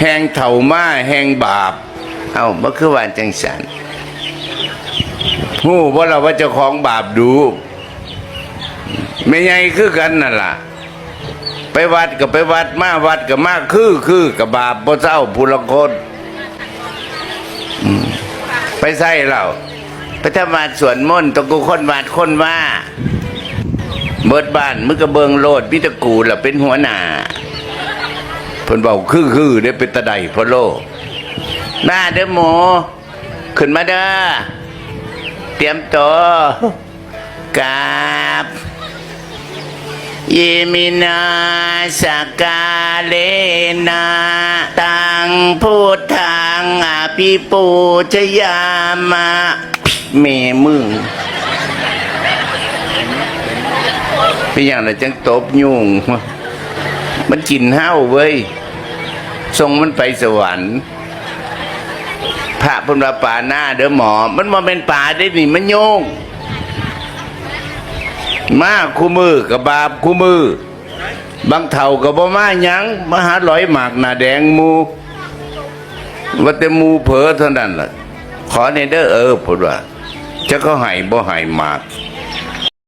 แห่งเถ่ามาแห่งบาป เอาบ่คือว่าจังสันฮู้บ่ล่ะว่าเจ้าของบาปดูไม่ไงคือกันนั่นล่ะ ไปวัดก็ไปวัดมาวัดก็มาคือคือกับบาปบ่เศร้าผู้ละคนไปใส่เราไปทำวัดสวนมนต์ตะกูคนวัดคนว่า เบิดบ้านมึงก็เบิงโลดพิตะกูล่ะเป็นหัวหน้า เพิ่นบอกคือคือได้เป็นตะไดพะโลมาเด้อหมูขึ้นมาเด้อเตรียมตัวกราบยิมินาสกาเลนาตังพุทธังอภิปูชยามะเมมึงเป็นอย่างไรจังตบยุง มันกินห้าวเว้ยส่งมันไปสวรรค์พระพุทธป่าหน้าเด้อหมอ มันมาเป็นป่าได้นี่มันโยง มาคู่มือกับบาปคู่มือบางเท่ากับบ่มาหยังมหาลอยหมากหน้าแดงมูว่าแต่มูเผลอเท่านั้นล่ะ ขอในเด้อเออพูดว่าจะเขาให้บ่ให้หมาก